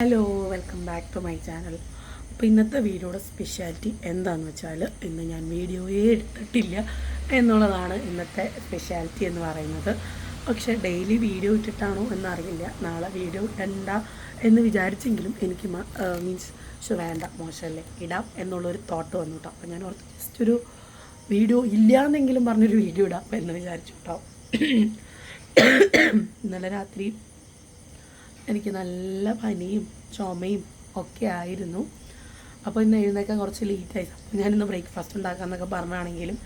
Hello welcome back to my channel അപ്പോൾ ഇന്നത്തെ വീഡിയോയുടെ സ്പെഷ്യാലിറ്റി എന്താണെന്ന് വെച്ചാൽ ഇന്ന് ഞാൻ വീഡിയോയെ എടുത്തിട്ടില്ല എന്നുള്ളതാണ് ഇന്നത്തെ സ്പെഷ്യാലിറ്റി എന്ന് പറയുന്നത്. പക്ഷേ ഡെയിലി വീഡിയോ ഇട്ടിട്ടാണോ എന്നറിയില്ല. നാളെ വീഡിയോ ഇടണ്ട എന്ന് വിചാരിച്ചെങ്കിലും എനിക്ക് മീൻസ് പക്ഷെ വേണ്ട മോശമല്ലേ ഇടാം എന്നുള്ളൊരു തോട്ട് വന്നു കേട്ടോ അപ്പോൾ ഞാൻ ഓർത്ത് ജസ്റ്റ് ഒരു വീഡിയോ ഇല്ലാന്നെങ്കിലും പറഞ്ഞൊരു വീഡിയോ ഇടാം എന്ന് വിചാരിച്ചു കേട്ടോ ഇന്നലെ രാത്രി എനിക്ക് നല്ല പനിയും ചുമയും ഒക്കെ ആയിരുന്നു. അപ്പോൾ ഇന്ന് എഴുന്നേക്കാൻ കുറച്ച് ലേറ്റായി അപ്പോൾ ഞാനിന്ന് ബ്രേക്ക്ഫാസ്റ്റ് ഉണ്ടാക്കാമെന്നൊക്കെ പറഞ്ഞാണെങ്കിലും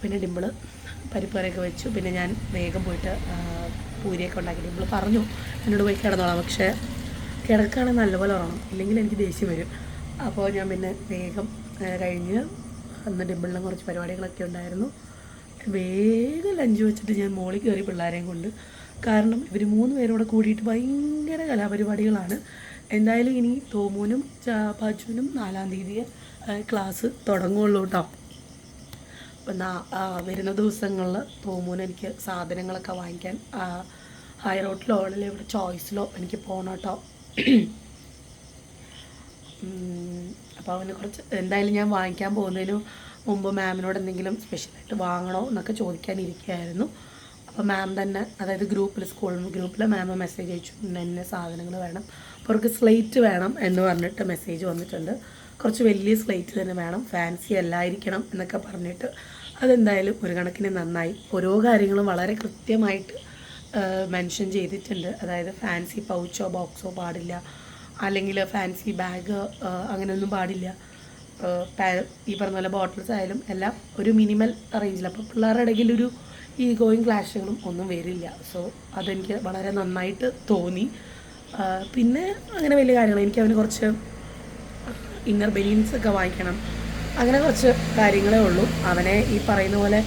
പിന്നെ ഡിമ്പിൾ പരിപ്പുകറിയൊക്കെ വെച്ചു. പിന്നെ ഞാൻ വേഗം പോയിട്ട് പൂരിയൊക്കെ ഉണ്ടാക്കി. ഡിമ്പിൾ പറഞ്ഞു എന്നോട് പോയി കിടന്നോളാം. പക്ഷേ കിടക്കുകയാണെങ്കിൽ നല്ലപോലെ ഉറങ്ങണം. ഇല്ലെങ്കിൽ എനിക്ക് ദേഷ്യം വരും. അപ്പോൾ ഞാൻ പിന്നെ വേഗം കഴിഞ്ഞ് അന്ന് ഡിമ്പിളിനും കുറച്ച് പരിപാടികളൊക്കെ ഉണ്ടായിരുന്നു. വേഗം ലഞ്ച് വെച്ചിട്ട് ഞാൻ മോളിൽ കയറി പിള്ളേരെയും കൊണ്ട് കാരണം ഇവർ മൂന്ന് പേരോടെ കൂടിയിട്ട് ഭയങ്കര കലാപരിപാടികളാണ്. എന്തായാലും ഇനി തോമൂനും പാച്ചുവിനും നാലാം തീയതി ക്ലാസ് തുടങ്ങുള്ളൂ കേട്ടോ അപ്പം വരുന്ന ദിവസങ്ങളിൽ തോമൂന് എനിക്ക് സാധനങ്ങളൊക്കെ വാങ്ങിക്കാൻ ഹൈ റോട്ടിലോ അല്ലെങ്കിൽ ഇവിടെ ചോയ്സിലോ എനിക്ക് പോകണം കേട്ടോ അപ്പോൾ അവന് കുറച്ച് എന്തായാലും ഞാൻ വാങ്ങിക്കാൻ പോകുന്നതിന് മുമ്പ് മാമിനോട് എന്തെങ്കിലും സ്പെഷ്യലായിട്ട് വാങ്ങണോ എന്നൊക്കെ ചോദിക്കാനിരിക്കുകയായിരുന്നു അപ്പോൾ മാം തന്നെ അതായത് ഗ്രൂപ്പിൽ സ്കൂൾ ഗ്രൂപ്പിൽ മാം മെസ്സേജ് അയച്ചു എന്നെ സാധനങ്ങൾ വേണം. അപ്പോൾ അവർക്ക് സ്ലേറ്റ് വേണം എന്ന് പറഞ്ഞിട്ട് മെസ്സേജ് വന്നിട്ടുണ്ട്. കുറച്ച് വലിയ സ്ലേറ്റ് തന്നെ വേണം ഫാൻസി അല്ലായിരിക്കണം എന്നൊക്കെ പറഞ്ഞിട്ട് അതെന്തായാലും ഒരു കണക്കിന് നന്നായി. ഓരോ കാര്യങ്ങളും വളരെ കൃത്യമായിട്ട് മെൻഷൻ ചെയ്തിട്ടുണ്ട്. അതായത് ഫാൻസി പൗച്ചോ ബോക്സോ പാടില്ല. അല്ലെങ്കിൽ ഫാൻസി ബാഗ് അങ്ങനെയൊന്നും പാടില്ല. ഈ പറഞ്ഞ പോലെ ബോട്ടിൽസ് ആയാലും എല്ലാം ഒരു മിനിമൽ റേഞ്ചിൽ അപ്പോൾ പിള്ളേരുടെ ഒരു ഈഗോയും ക്ലാഷുകളും ഒന്നും വരില്ല. സോ അതെനിക്ക് വളരെ നന്നായിട്ട് തോന്നി. പിന്നെ അങ്ങനെ വലിയ കാര്യങ്ങൾ. എനിക്ക് അവന് കുറച്ച് ഇന്നർ ബെനിയൻസ് ഒക്കെ വാങ്ങിക്കണം അങ്ങനെ കുറച്ച് കാര്യങ്ങളേ ഉള്ളൂ. അവനെ ഈ പറയുന്ന പോലെ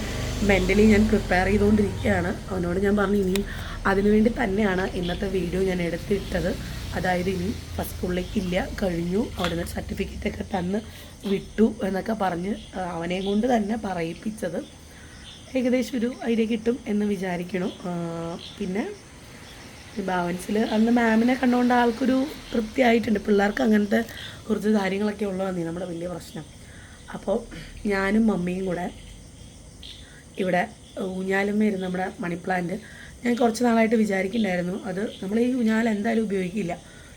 മെന്റലി ഞാൻ പ്രിപ്പയർ ചെയ്തുകൊണ്ടിരിക്കുകയാണ്. അവനോട് ഞാൻ പറഞ്ഞു ഇനിയും അതിനുവേണ്ടി തന്നെയാണ് ഇന്നത്തെ വീഡിയോ ഞാൻ എടുത്തിട്ടത്. അതായത് ഇനി ഫസ്റ്റ് സ്കൂളിലേക്ക് ഇല്ല. കഴിഞ്ഞു. അവിടുന്ന് നിന്ന് സർട്ടിഫിക്കറ്റൊക്കെ തന്ന് വിട്ടു എന്നൊക്കെ പറഞ്ഞ് അവനെയും കൊണ്ട് തന്നെ പറയിപ്പിച്ചത്. ഏകദേശം ഒരു ഐഡിയ കിട്ടും എന്ന് വിചാരിക്കണം. പിന്നെ ഈ ബാവൻസിൽ അന്ന് മാമിനെ കണ്ടുകൊണ്ട് ആൾക്കൊരു തൃപ്തി ആയിട്ടുണ്ട് പിള്ളേർക്ക് അങ്ങനത്തെ കുറച്ച് കാര്യങ്ങളൊക്കെ ഉള്ളതാണ് നമ്മുടെ വലിയ പ്രശ്നം. അപ്പോൾ ഞാനും മമ്മിയും കൂടെ ഇവിടെ ഊഞ്ഞാലുമേരുന്ന് നമ്മുടെ മണി പ്ലാന്റ് ഞാൻ കുറച്ച് നാളായിട്ട് വിചാരിക്കുന്നുണ്ടായിരുന്നു അത് നമ്മൾ ഈ ഊഞ്ഞാൽ എന്തായാലും ഉപയോഗിക്കില്ല.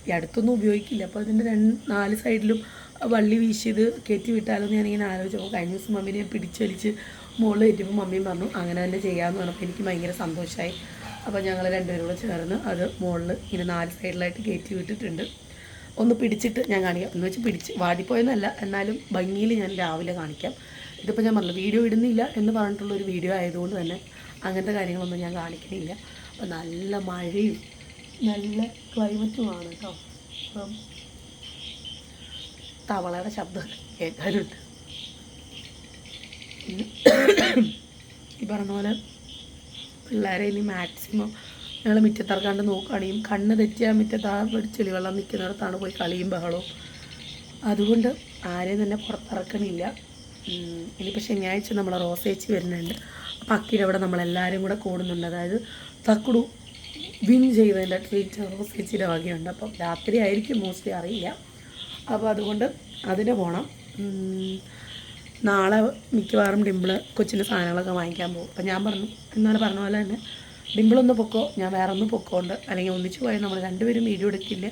ഈ അടുത്തൊന്നും ഉപയോഗിക്കില്ല. അപ്പോൾ അതിന്റെ രണ്ട് നാല് സൈഡിലും വള്ളി വീശിയത് കയറ്റി വിട്ടാലോ എന്ന് ഞാനിങ്ങനെ ആലോചിച്ചു അപ്പോൾ കഴിഞ്ഞ ദിവസം മമ്മിനെ പിടിച്ചൊലിച്ച് മുകളിൽ കയറ്റിയപ്പോൾ മമ്മിയും പറഞ്ഞു അങ്ങനെ തന്നെ ചെയ്യാമെന്ന് പറഞ്ഞപ്പോൾ എനിക്ക് ഭയങ്കര സന്തോഷമായി അപ്പോൾ ഞങ്ങൾ രണ്ടുപേരും കൂടെ ചേർന്ന് അത് മുകളിൽ ഇങ്ങനെ നാല് സൈഡിലായിട്ട് കയറ്റി വിട്ടിട്ടുണ്ട്. ഒന്ന് പിടിച്ചിട്ട് ഞാൻ കാണിക്കാം. എന്ന് വെച്ച് പിടിച്ച് വാടിപ്പോയെന്നല്ല എന്നാലും ഭംഗിയിൽ ഞാൻ രാവിലെ കാണിക്കാം. ഇതിപ്പോൾ ഞാൻ പറഞ്ഞു വീഡിയോ ഇടുന്നില്ല എന്ന് പറഞ്ഞിട്ടുള്ളൊരു വീഡിയോ ആയതുകൊണ്ട് തന്നെ അങ്ങനത്തെ കാര്യങ്ങളൊന്നും ഞാൻ കാണിക്കുന്നില്ല അപ്പോൾ നല്ല മഴയും നല്ല ക്ലൈമറ്റുമാണ് കേട്ടോ. അപ്പം തവളയുടെ ശബ്ദം കേൾക്കാനുണ്ട്. ഈ പറഞ്ഞ പോലെ പിള്ളേരെ ഇനി മാക്സിമം ഞങ്ങൾ മുറ്റത്തിറക്കാണ്ട് നോക്കുകയാണെങ്കിൽ കണ്ണ് തെറ്റിയാൽ മുറ്റത്ത് ചെളിവെള്ളം നിൽക്കുന്നിടത്താണ് പോയി കളിയും ബഹളവും. അതുകൊണ്ട് ആരെയും തന്നെ പുറത്തിറക്കണില്ല. ഇനിയിപ്പോൾ ശനിയാഴ്ച നമ്മൾ റോസേച്ചി വരുന്നുണ്ട്. അപ്പം അക്കിയുടെ അവിടെ നമ്മളെല്ലാവരും കൂടെ കൂടുന്നുണ്ട്. അതായത് തക്കുടു വിൻ ചെയ്തതിന്റെ ട്രീറ്റ് റോസേച്ചിയുടെ വകയുണ്ട്. അപ്പം രാത്രി ആയിരിക്കും മോസ്റ്റ്ലി അറിയില്ല. അപ്പോൾ അതുകൊണ്ട് അതിന് പോകണം നാളെ മിക്കവാറും ഡിമ്പിൾ കൊച്ചിന്റെ സാധനങ്ങളൊക്കെ വാങ്ങിക്കാൻ പോകും. അപ്പം ഞാൻ പറഞ്ഞു എന്നാൽ പറഞ്ഞ പോലെ തന്നെ ഡിമ്പിളൊന്ന് പൊക്കോ ഞാൻ വേറെ ഒന്ന് പൊക്കോണ്ട്. അല്ലെങ്കിൽ ഒന്നിച്ച് പോയാൽ നമ്മൾ രണ്ടുപേരും വീഡിയോ എടുക്കില്ല.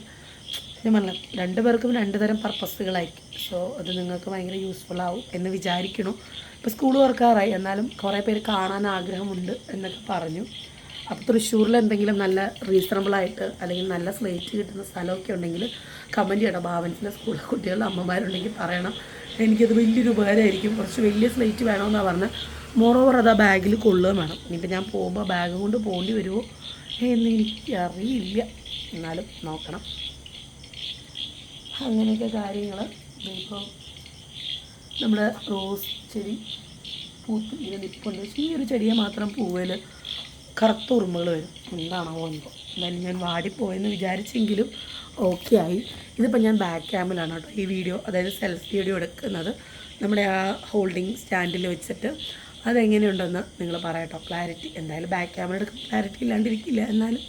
ഞാൻ പറഞ്ഞു രണ്ടു പേർക്കും രണ്ട് തരം പർപ്പസുകളായിരിക്കും സോ അത് നിങ്ങൾക്ക് ഭയങ്കര യൂസ്ഫുൾ ആവും എന്ന് വിചാരിക്കണം ഇപ്പോൾ സ്കൂൾ തുറക്കാറായി. എന്നാലും കുറേ പേര് കാണാൻ ആഗ്രഹമുണ്ട് എന്നൊക്കെ പറഞ്ഞു. അപ്പോൾ തൃശ്ശൂരിൽ എന്തെങ്കിലും നല്ല റീസണബിളായിട്ട് അല്ലെങ്കിൽ നല്ല സ്ലേറ്റ് കിട്ടുന്ന സ്ഥലമൊക്കെ ഉണ്ടെങ്കിൽ കമന്റ് ചെയ്യണം. ഭാവൻസിന്റെ സ്കൂളിലെ കുട്ടികളുടെ അമ്മമാരുണ്ടെങ്കിൽ പറയണം. എനിക്കത് വലിയൊരു ഉപകാരമായിരിക്കും. കുറച്ച് വലിയ സ്ലേറ്റ് വേണമെന്നാണ് പറഞ്ഞത് മോറോവർ അത് ആ ബാഗിൽ കൊള്ളുകയും വേണം. ഇനിയിപ്പോൾ ഞാൻ പോകുമ്പോൾ ബാഗ് കൊണ്ട് പോകേണ്ടി വരുമോ എന്ന് എനിക്ക് അറിയില്ല എന്നാലും നോക്കണം. അങ്ങനെയൊക്കെ കാര്യങ്ങൾ ഇപ്പോൾ നമ്മൾ റോസ് ചെടി പൂത്ത് ഇങ്ങനെ നിൽപ്പുണ്ട് ചെറിയൊരു ചെടിയെ മാത്രം പൂവേൽ കറുത്ത ഉറുമ്പുകൾ വരും. എന്താണോ എന്തോ എന്തായാലും ഞാൻ വാടിപ്പോയെന്ന് വിചാരിച്ചെങ്കിലും ഓക്കെ ആയി. ഇതിപ്പോൾ ഞാൻ ബാക്ക് ക്യാമിലാണ് കേട്ടോ ഈ വീഡിയോ അതായത് സെൽഫി വീഡിയോ എടുക്കുന്നത്. നമ്മുടെ ആ ഹോൾഡിംഗ് സ്റ്റാൻഡിൽ വെച്ചിട്ട് അതെങ്ങനെയുണ്ടെന്ന് നിങ്ങൾ പറയട്ടോ. ക്ലാരിറ്റി എന്തായാലും ബാക്ക് ക്യാമറ എടുക്കുമ്പോൾ ക്ലാരിറ്റി ഇല്ലാണ്ടിരിക്കില്ല. എന്നാലും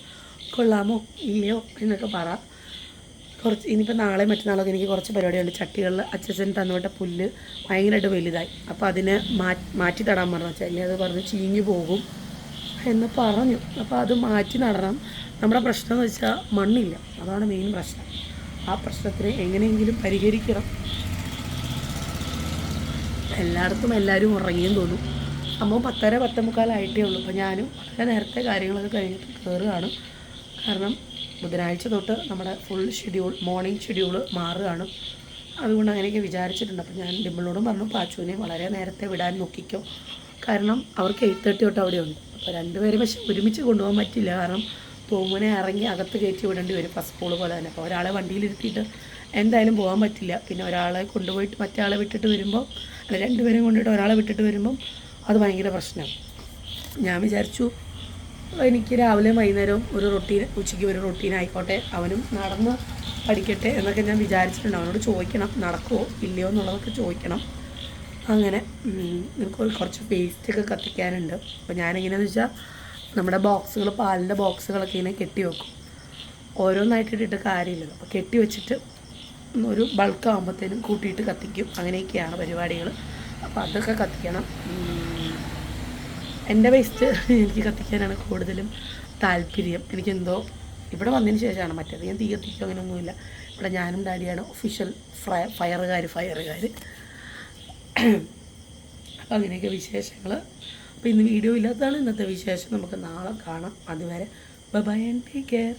കൊള്ളാമോ? ഇല്ലയോ? എന്നൊക്കെ പറ. കുറച്ച് ഇനിയിപ്പോൾ നാളെ മറ്റന്നാളൊക്കെ എനിക്ക് കുറച്ച് പരിപാടിയുണ്ട് ചട്ടികളിൽ അച്ഛൻ തന്നുവിട്ട പുല്ല് ഭയങ്കരമായിട്ട് വലുതായി. അപ്പോൾ അതിനെ മാറ്റി മാറ്റി തടാൻ പറഞ്ഞു. വെച്ചാൽ അത് പറഞ്ഞ് ചീഞ്ഞു പോകും. എന്ന് പറഞ്ഞു. അപ്പോൾ അത് മാറ്റി നടണം. നമ്മുടെ പ്രശ്നം എന്ന് വെച്ചാൽ മണ്ണില്ല. അതാണ് മെയിൻ പ്രശ്നം. ആ പ്രശ്നത്തിന് എങ്ങനെയെങ്കിലും പരിഹരിക്കണം. എല്ലായിടത്തും എല്ലാവരും ഉറങ്ങിയെന്ന് തോന്നും. സംഭവം പത്തര പത്തേമുക്കാലായിട്ടേ ഉള്ളൂ. അപ്പോൾ ഞാനും വളരെ നേരത്തെ കാര്യങ്ങളൊക്കെ കഴിഞ്ഞിട്ട് കയറുകയാണ് കാരണം ബുധനാഴ്ച തൊട്ട് നമ്മുടെ ഫുൾ ഷെഡ്യൂൾ മോർണിംഗ് ഷെഡ്യൂൾ മാറുകയാണ്. അതുകൊണ്ട് അങ്ങനെയൊക്കെ വിചാരിച്ചിട്ടുണ്ട്. അപ്പോൾ ഞാൻ ഡിമ്പിളിനോടും പറഞ്ഞു പാച്ചുവിനെ വളരെ നേരത്തെ വിടാൻ നോക്കിക്കോ. കാരണം അവർക്ക് എയ്റ്റ് തേർട്ടി തൊട്ട് അവിടെ ഉണ്ട്. അപ്പോൾ രണ്ടുപേരും പക്ഷെ ഒരുമിച്ച് കൊണ്ടുപോകാൻ പറ്റില്ല. കാരണം തോമുനെ ഇറങ്ങി അകത്ത് കയറ്റി വിടേണ്ടി വരും ഫസ്റ്റ് സ്കൂൾ പോലെ തന്നെ. അപ്പോൾ ഒരാളെ വണ്ടിയിലിരുത്തിയിട്ട് എന്തായാലും പോകാൻ പറ്റില്ല. പിന്നെ ഒരാളെ കൊണ്ടുപോയിട്ട് മറ്റേ ആളെ വിട്ടിട്ട് വരുമ്പോൾ അല്ല രണ്ടുപേരും കൊണ്ടിട്ട് ഒരാളെ വിട്ടിട്ട് വരുമ്പം അത് ഭയങ്കര പ്രശ്നമാണ്. ഞാൻ വിചാരിച്ചു എനിക്ക് രാവിലെ വൈകുന്നേരവും ഒരു റൊട്ടീൻ ഉച്ചയ്ക്ക് ഒരു റൊട്ടീൻ ആയിക്കോട്ടെ. അവനും നടന്ന് പഠിക്കട്ടെ എന്നൊക്കെ ഞാൻ വിചാരിച്ചിട്ടുണ്ട്. അവനോട് ചോദിക്കണം നടക്കുമോ ഇല്ലയോ എന്നുള്ളതൊക്കെ ചോദിക്കണം. അങ്ങനെ എനിക്ക് കുറച്ച് പേസ്റ്റൊക്കെ കത്തിക്കാനുണ്ട്. അപ്പോൾ ഞാനെങ്ങനെയാണെന്ന് വെച്ചാൽ നമ്മുടെ ബോക്സുകൾ പാലിന്റെ ബോക്സുകളൊക്കെ ഇങ്ങനെ കെട്ടി വെക്കും. ഓരോന്നായിട്ട് ഇട്ടിട്ട് കാര്യമില്ലല്ലോ അപ്പോൾ കെട്ടി വെച്ചിട്ട് ഒരു ബൾക്ക് ആകുമ്പോഴത്തേനും കൂട്ടിയിട്ട് കത്തിക്കും. അങ്ങനെയൊക്കെയാണ് പരിപാടികൾ അപ്പോൾ അതൊക്കെ കത്തിക്കണം. എന്റെ വേസ്റ്റ് എനിക്ക് കത്തിക്കാനാണ് കൂടുതലും താല്പര്യം. എനിക്കെന്തോ ഇവിടെ വന്നതിന് ശേഷമാണ്. മറ്റേത് ഞാൻ തീ കത്തിക്കും അങ്ങനെയൊന്നുമില്ല. ഇവിടെ ഞാനും ഡാഡിയാണ് ഒഫീഷ്യൽ ഫ്രയ ഫയറുകാർ ഫയറുകാർ അപ്പോൾ അങ്ങനെയൊക്കെ വിശേഷങ്ങൾ അപ്പോൾ ഇന്ന് വീഡിയോ ഇല്ലാത്തതാണ് ഇന്നത്തെ വിശേഷം. നമുക്ക് നാളെ കാണാം. അതുവരെ ബൈ ആൻഡ് ടേക്ക് കെയർ